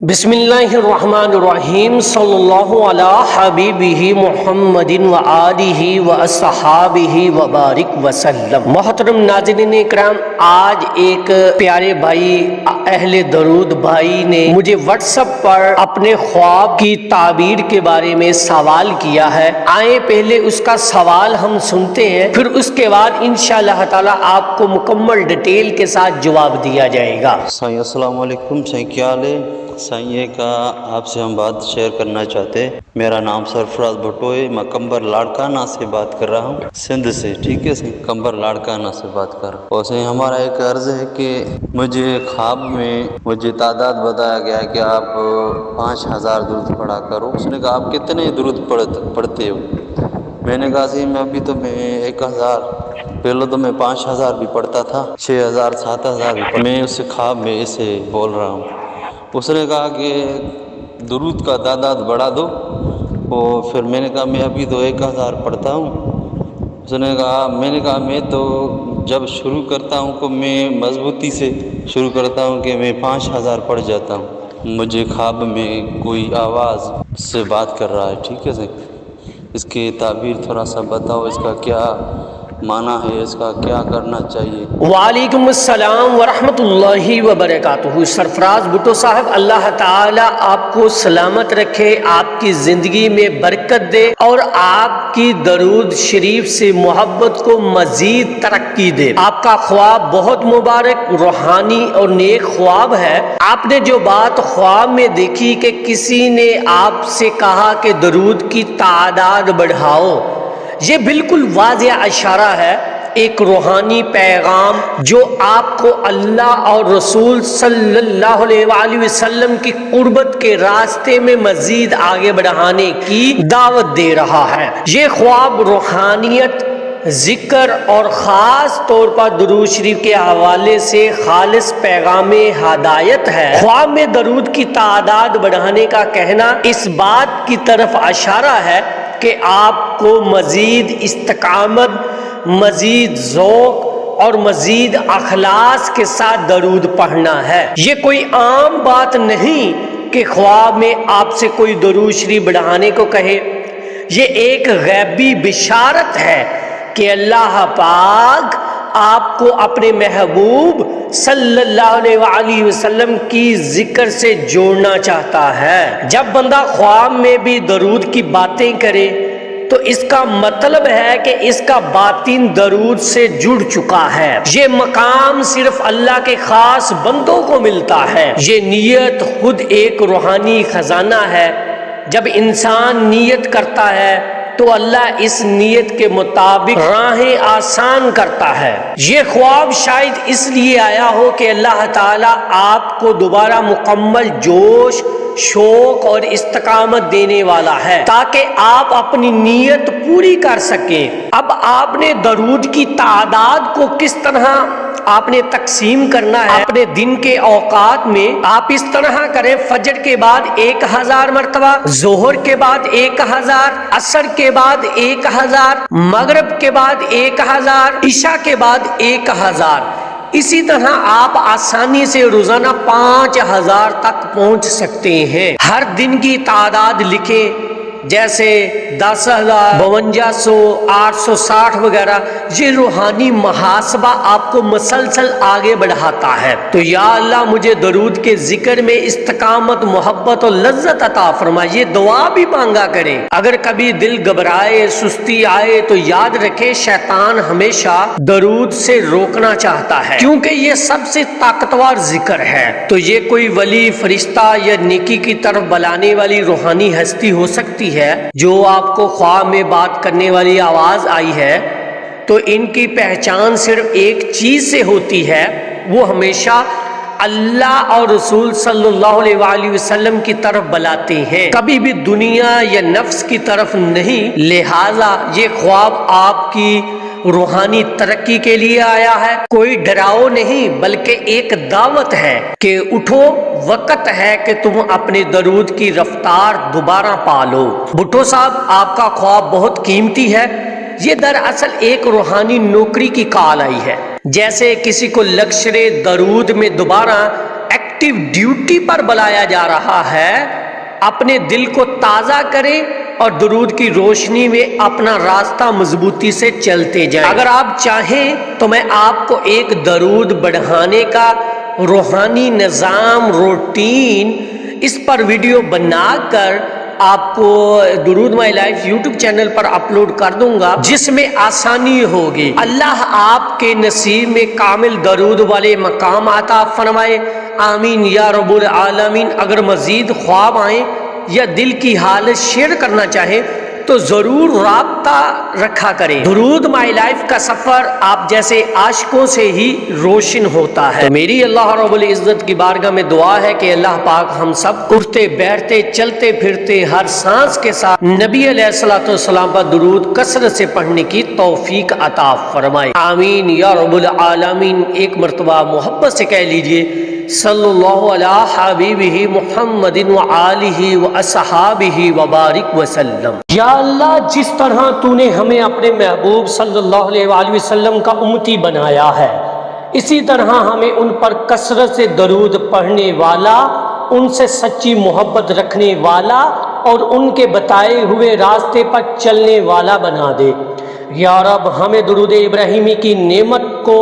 बिस्मिल्लाहिर्रहमानिर्रहीम, सल्लल्लाहु अला हबीबिही मुहम्मदिन व आलिही व असहाबिही व बारिक वसल्लम मोहतरम नाजरीन इकराम, आज एक प्यारे भाई, अहले दरूद भाई ने मुझे व्हाट्सएप पर अपने ख्वाब की ताबीर के बारे में सवाल किया है। आए पहले उसका सवाल हम सुनते हैं, फिर उसके बाद इंशाअल्लाह ताला आपको मुकम्मल डिटेल के साथ जवाब दिया जाएगा। क्या ये का आपसे हम बात शेयर करना चाहते हैं। मेरा नाम सरफराज भट्टो है मैं कंबर लाड़काना से बात कर रहा हूँ। सिंध से, ठीक है कंबर लाड़काना से बात कर। रहा हूँ और हमारा एक अर्ज़ है कि मुझे ख्वाब में, मुझे तादाद बताया गया कि आप पाँच हज़ार दुरुद पढ़ा करो। उसने कहा, आप कितने दुरुद पढ़ पढ़ते हो? मैंने कहा सी मैं अभी तो मैं एक हज़ार, पहले तो मैं पाँच हज़ार भी पढ़ता था छः हज़ार, सात हज़ार मैं उस ख्वाब में ऐसे बोल रहा हूँ। उसने कहा कि दुरूद का तादाद बढ़ा दो। और फिर मैंने कहा, मैं अभी तो एक हज़ार पढ़ता हूँ। उसने कहा, मैंने कहा, मैं तो जब शुरू करता हूँ तो मैं मजबूती से शुरू करता हूँ कि मैं पाँच हज़ार पढ़ जाता हूँ। मुझे ख्वाब में कोई आवाज़ से बात कर रहा है, ठीक है सर? इसकी ताबीर थोड़ा सा बताओ, इसका क्या माना है इसका क्या करना चाहिए? वालेकुम अस्सलाम वरहमतुल्लाहि सरफराज भुट्टो साहब, अल्लाह ताला आपको सलामत रखे, आपकी ज़िंदगी में बरकत दे और आपकी दरूद शरीफ से मोहब्बत को मज़ीद तरक्की दे। आपका ख्वाब बहुत मुबारक, रूहानी और नेक ख्वाब है। आपने जो बात ख्वाब में देखी कि किसी ने आपसे कहा कि दरूद की तादाद बढ़ाओ। ये बिल्कुल वाजिया इशारा है, एक रूहानी पैगाम जो आपको अल्लाह और रसूल वसल्लम की कुर्बत के रास्ते में मजीद आगे बढ़ाने की दावत दे रहा है। ये ख्वाब रूहानियत, ज़िक्र और ख़ास तौर पर दरूद शरीफ के हवाले से खालिस पैगाम हदायत है। ख्वाब में दरूद की तादाद बढ़ाने का कहना इस बात की तरफ़ अशारा है कि आपको मज़ीद इस्तकामत, मज़ीद ज़ोक और मज़ीद अखलास के साथ दरूद पढ़ना है। ये कोई आम बात नहीं कि ख्वाब में आपसे कोई दरूद शरीफ बढ़ाने को कहे। ये एक गैबी बिशारत है कि अल्लाह पाक आपको अपने महबूब वसल्लम की ज़िक्र से जोड़ना चाहता है। जब बंदा ख्वाब में भी दरूद की बातें करे तो इसका मतलब है कि इसका बातिन दरूद से जुड़ चुका है। ये मकाम सिर्फ़ अल्लाह के खास बंदों को मिलता है। ये नीयत खुद एक रूहानी खजाना है। जब इंसान नीयत करता है तो अल्लाह इस नीयत के मुताबिक राहें आसान करता है। ये ख्वाब शायद इसलिए आया हो कि अल्लाह ताला आपको दोबारा मुकम्मल जोश, शौक और इस्तकामत देने वाला है, ताकि आप अपनी नीयत पूरी कर सके। अब आपने दरूद की तादाद को किस तरह आपने तकसीम करना है। अपने दिन के औकात में आप इस तरह करें, फजर के बाद एक हज़ार मरतबा, जोहर के बाद एक हज़ार, असर के बाद एक हज़ार, मगरब के बाद एक हज़ार ईशा के बाद एक हज़ार। इसी तरह आप आसानी से रोज़ाना पाँच हज़ार तक पहुँच सकते हैं। हर दिन की तादाद लिखें जैसे दस हज़ार, बवंजा सौ, आठ सौ साठ वगैरह, ये रूहानी महासबा आपको मसलसल आगे बढ़ाता है। तो या अल्लाह मुझे दरूद के ज़िक्र में इस्तकामत, मोहब्बत और लज्जत अता फरमा ये दुआ भी मांगा करें। अगर कभी दिल घबराए, सुस्ती आए तो याद रखे, शैतान हमेशा दरूद से रोकना चाहता है। क्योंकि ये सबसे ताकतवर ज़िक्र है। तो ये कोई वली, फरिश्ता या निकी की तरफ़ बुलाने वाली रूहानी हस्ती हो सकती है, जो आपको ख्वाब में बात करने वाली आवाज़ आई है तो इनकी पहचान सिर्फ़ एक चीज़ से होती है, वो हमेशा अल्लाह और रसूल सल्लल्लाहु अलैहि वसल्लम की तरफ़ बुलाते हैं। कभी भी दुनिया या नफ्स की तरफ़ नहीं, लिहाजा ये ख्वाब आपकी रूहानी तरक्की के लिए आया है। कोई डराओ नहीं, बल्कि एक दावत है कि उठो, वक्त है कि तुम अपने दरूद की रफ्तार दोबारा पालो। भुट्टो साहब, आपका ख्वाब बहुत कीमती है। ये दरअसल एक रूहानी नौकरी की काल आई है। जैसे किसी को लक्ष्य दरूद में दोबारा एक्टिव ड्यूटी पर बुलाया जा रहा है, अपने दिल को ताज़ा करें और दरूद की रोशनी में अपना रास्ता मजबूती से चलते जाएँ। अगर आप चाहें तो मैं आपको एक दरूद बढ़ाने का रूहानी निज़ाम, रूटीन इस पर वीडियो बनाकर आपको दुरूद माई लाइफ यूट्यूब चैनल पर अपलोड कर दूँगा, जिसमें आसानी होगी अल्लाह आपके नसीब में कामिल दरूद वाले मकाम आता फरमाए, आमीन या रबुल आलमीन अगर मज़ीद ख्वाब आए या दिल की हालत शेयर करना चाहें तो ज़रूर रबता रखा करें। दुरूद माई लाइफ का सफ़र आप जैसे आशकों से ही रोशन होता है। तो मेरी अल्लाह इज़्ज़त की बारगाह में दुआ है कि अल्लाह पाक हम सब उठते, बैठते, चलते, फिरते, हर सांस के साथ नबी सलाम पर दरूद कसरत से पढ़ने की तोफ़ीक अता फरमाए। आमीन या रब्बुल आलमीन, एक मरतबा मोहब्बत से कह लीजिए सल्लल्लाहु अला हबीबिही मुहम्मदिन व आलिही व असहाबिही व बारिक वसल्लम या अल्लाह, जिस तरह तूने हमें अपने महबूब अलैहि वसल्लम का उम्मती बनाया है, इसी तरह हमें उन पर कसरत से दरूद पढ़ने वाला, उनसे सच्ची मोहब्बत रखने वाला और उनके बताए हुए रास्ते पर चलने वाला बना दे। या रब, हमें दरूद इब्राहिमी की नेमत को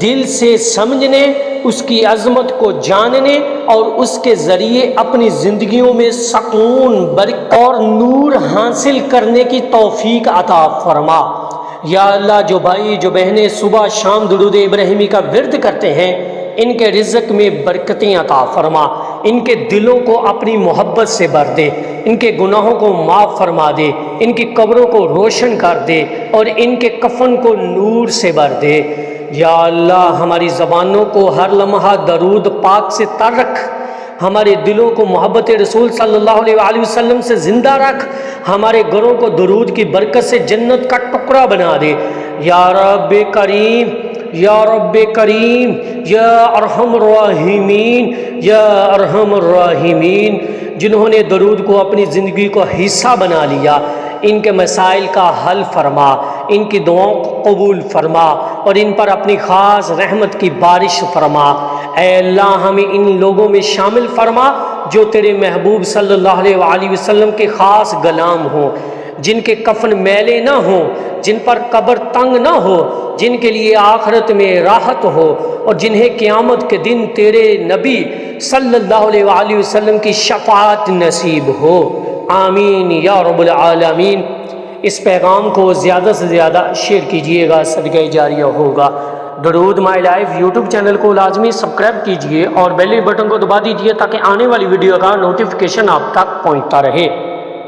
दिल से समझने, उसकी अजमत को जानने और उसके ज़रिए अपनी ज़िंदगियों में सकून बरक और नूर हासिल करने की तौफीक अता फरमा। या अल्लाह, जो भाई, जो बहनें सुबह शाम दरूद इब्राहिमी का विरद करते हैं, इनके रिज़क में बरकतें अता फरमा। इनके दिलों को अपनी मोहब्बत से भर दे, इनके गुनाहों को माफ़ फरमा दे, इनकी कब्रों को रोशन कर दे और इनके कफन को नूर से भर दे। या अल्लाह, हमारी ज़बानों को हर लम्हा दरूद पाक से तर रख। हमारे दिलों को मोहब्बत रसूल सल्लल्लाहु अलैहि वसल्लम से ज़िंदा रख। हमारे घरों को दरूद की बरकत से जन्नत का टुकड़ा बना दे। या रब करीम या रब करीम, या अरहम राहिमीन, या अरहम राहिमीन, जिन्होंने दरूद को अपनी ज़िंदगी को हिस्सा बना लिया, इनके मसाइल का हल फरमा, इनकी दुआओं को कबूल फरमा और इन पर अपनी ख़ास रहमत की बारिश फरमा। अल्लाह, हमें इन लोगों में शामिल फरमा जो तेरे महबूब सल्लल्लाहु अलैहि वसल्लम के ख़ास गुलाम हों। जिनके कफन मैले ना हों, जिन पर कब्र तंग ना हो, जिनके लिए आखरत में राहत हो, और जिन्हें क़यामत के दिन तेरे नबी सल्लल्लाहु अलैहि वसल्लम की शफात नसीब हो। आमीन, या रब्बुल आलमीन। इस पैगाम को ज़्यादा से ज़्यादा शेयर कीजिएगा सदक़ जारिया होगा। दरूद माई लाइफ यूट्यूब चैनल को लाजमी सब्सक्राइब कीजिए और बेल बटन को दबा दीजिए ताकि आने वाली वीडियो का नोटिफिकेशन आप तक पहुँचता रहे।